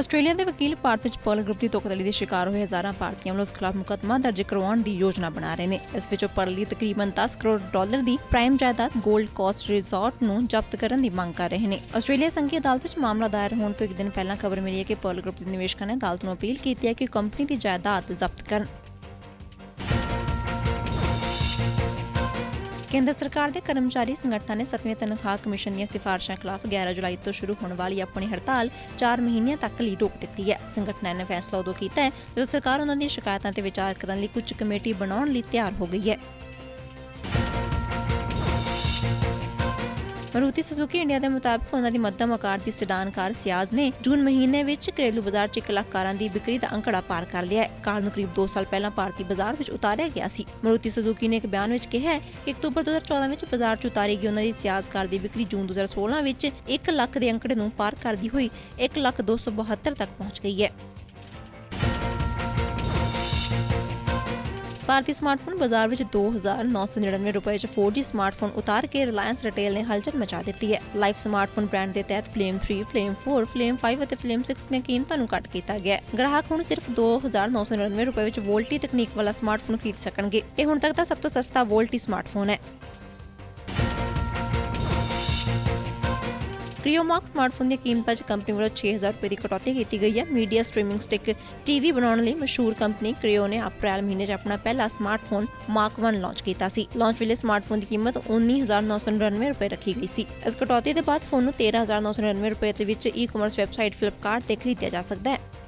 Australia ਦੇ ਵਕੀਲ ਭਾਰਤ ਵਿੱਚ ਪਰਲ ਗਰੁੱਪ ਦੀ ਧੋਖਾਧੜੀ ਦੇ ਸ਼ਿਕਾਰ ਹੋਏ ਹਜ਼ਾਰਾਂ ਭਾਰਤੀਆਂ ਵੱਲੋਂ ਉਸ ਖਿਲਾਫ ਮੁਕੱਦਮਾ ਦਰਜ ਕਰਵਾਉਣ ਦੀ ਯੋਜਨਾ ਬਣਾ ਰਹੇ ਨੇ। ਇਸ ਵਿੱਚ ਉਹ ਪਰਲ ਦੀ ਤਕਰੀਬਨ 10 ਕਰੋੜ ਡਾਲਰ ਦੀ ਪ੍ਰਾਈਮ ਜਾਇਦਾਦ 골ਡ ਕੋਸਟ ਰਿਜ਼ੋਰਟ ਨੂੰ ਜ਼ਬਤ ਕਰਨ ਦੀ ਮੰਗ ਕਰ ਰਹੇ ਨੇ। ਆਸਟ੍ਰੇਲੀਆ ਸੰਘੀ ਅਦਾਲਤ ਵਿੱਚ ਮਾਮਲਾ ਦਾਇਰ ਹੋਣ ਤੋਂ ਇੱਕ ਦਿਨ ਪਹਿਲਾਂ ਖਬਰ ਮਿਲੀ ਹੈ ਕਿ ਪਰਲ ਗਰੁੱਪ ਦੇ ਨਿਵੇਸ਼ਕਾਂ ਨੇ ਅਦਾਲਤ ਨੂੰ ਅਪੀਲ ਕੀਤੀ ਹੈ ਕਿ ਉਹ ਕੰਪਨੀ ਦੀ ਜਾਇਦਾਦ ਜ਼ਬਤ ਕਰਨ। ਕੇਂਦਰ ਸਰਕਾਰ ਦੇ ਕਰਮਚਾਰੀ ਸੰਗਠਨਾਂ ਨੇ 7ਵੇਂ ਤਨਖਾਹ ਕਮਿਸ਼ਨ ਦੀਆਂ ਸਿਫਾਰਸ਼ਾਂ ਖਿਲਾਫ 11 ਜੁਲਾਈ ਤੋਂ ਸ਼ੁਰੂ ਹੋਣ ਵਾਲੀ ਆਪਣੀ ਹੜਤਾਲ 4 ਮਹੀਨਿਆਂ ਤੱਕ ਲਈ ਰੋਕ ਦਿੱਤੀ ਹੈ। ਸੰਗਠਨਾਂ ਨੇ ਫੈਸਲਾ ਉਦੋਂ ਕੀਤਾ ਹੈ ਜਦੋਂ ਸਰਕਾਰ ਉਹਨਾਂ ਦੀਆਂ ਸ਼ਿਕਾਇਤਾਂ ਤੇ ਵਿਚਾਰ ਕਰਨ ਲਈ ਕੁਝ ਕਮੇਟੀ ਬਣਾਉਣ ਲਈ ਤਿਆਰ ਹੋ ਗਈ ਹੈ। ਮਾਰੂਤੀ ਸੁਜ਼ੂਕੀ ਇੰਡੀਆ ਦੇ ਮੁਤਾਬਕ ਉਹਨਾਂ ਦੀ ਮੱਧਮ ਆਕਾਰ ਦੀ ਸੈਡਾਨ ਕਾਰ ਸਿਆਜ਼ ਨੇ ਜੂਨ ਮਹੀਨੇ ਵਿੱਚ ਘਰੇਲੂ ਬਾਜ਼ਾਰ 'ਚ 1 ਲੱਖ ਕਾਰਾਂ ਦੀ ਵਿਕਰੀ ਦਾ ਅੰਕੜਾ ਪਾਰ ਕਰ ਲਿਆ ਹੈ। ਕਾਰ ਨੂੰ ਕਰੀਬ 2 ਸਾਲ ਪਹਿਲਾਂ ਭਾਰਤੀ ਬਾਜ਼ਾਰ ਵਿੱਚ ਉਤਾਰਿਆ ਗਿਆ ਸੀ। ਮਾਰੂਤੀ ਸੁਜ਼ੂਕੀ ਨੇ ਇੱਕ ਬਿਆਨ ਵਿੱਚ ਕਿਹਾ ਕਿ ਅਕਤੂਬਰ 2014 ਵਿੱਚ ਬਾਜ਼ਾਰ 'ਚ ਉਤਾਰੀ ਗਈ ਉਹਨਾਂ ਦੀ ਸਿਆਜ਼ ਕਾਰ ਦੀ ਵਿਕਰੀ ਜੂਨ 2016 ਵਿੱਚ 1 ਲੱਖ ਦੇ ਅੰਕੜੇ ਨੂੰ ਪਾਰ ਕਰਦੀ ਹੋਈ 1 ਲੱਖ 272 ਤੱਕ ਪਹੁੰਚ ਗਈ ਹੈ। ਭਾਰਤੀ ਸਮਾਰਟਫੋਨ ਬਾਜ਼ਾਰ ਵਿੱਚ 2999 ਰੁਪਏ 'ਚ 4G ਸਮਾਰਟਫੋਨ ਉਤਾਰ ਕੇ ਰਿਲਾਇੰਸ ਰਿਟੇਲ ਨੇ ਹਲਚਲ ਮਚਾ ਦਿੱਤੀ ਹੈ। ਲਾਈਫ ਸਮਾਰਟਫੋਨ ਬ੍ਰਾਂਡ ਦੇ ਤਹਿਤ ਫਲੇਮ 3, ਫਲੇਮ 4, ਫਲੇਮ 5 ਅਤੇ ਫਲੇਮ 6 ਦੀਆਂ ਕੀਮਤਾਂ ਨੂੰ ਘੱਟ ਕੀਤਾ ਗਿਆ ਹੈ। ਗ੍ਰਾਹਕ ਹੁਣ ਸਿਰਫ 2999 ਰੁਪਏ ਵਿੱਚ ਵੋਲਟੀ ਤਕਨੀਕ ਵਾਲਾ ਸਮਾਰਟਫੋਨ ਖਰੀਦ ਸਕਣਗੇ। ਇਹ ਹੁਣ ਤੱਕ ਦਾ ਸਭ ਤੋਂ ਸਸਤਾ ਵੋਲਟੀ ਸਮਾਰਟਫੋਨ ਹੈ। ਕ੍ਰਿਓਮਾਰਕ ਸਮਾਰਟਫੋਨ ਦੀ ਕੀਮਤਾਂ 'ਚ ਕੰਪਨੀ ਵੱਲੋਂ 6000 ਰੁਪਏ ਦੀ ਕਟੌਤੀ ਕੀਤੀ ਗਈ ਹੈ। ਮੀਡੀਆ ਸਟ੍ਰੀਮਿੰਗ ਸਟਿਕ ਟੀਵੀ ਬਣਾਉਣ ਲਈ ਮਸ਼ਹੂਰ ਕੰਪਨੀ ਕ੍ਰਿਓ ਨੇ ਅਪ੍ਰੈਲ ਮਹੀਨੇ 'ਚ ਆਪਣਾ ਪਹਿਲਾ ਸਮਾਰਟਫੋਨ ਮਾਰਕ 1 ਲਾਂਚ ਕੀਤਾ ਸੀ। ਲਾਂਚ ਵੇਲੇ ਸਮਾਰਟਫੋਨ ਦੀ ਕੀਮਤ 19999 ਰੁਪਏ ਰੱਖੀ ਗਈ ਸੀ। ਇਸ ਕਟੌਤੀ ਦੇ ਬਾਅਦ ਫੋਨ ਨੂੰ 13999 ਰੁਪਏ ਦੇ ਵਿੱਚ ਈ ਕਾਮਰਸ ਵੈਬਸਾਈਟ ਫਲਿੱਪਕਾਰਟ ਤੇ ਖਰੀਦਿਆ ਜਾ ਸਕਦਾ ਹੈ।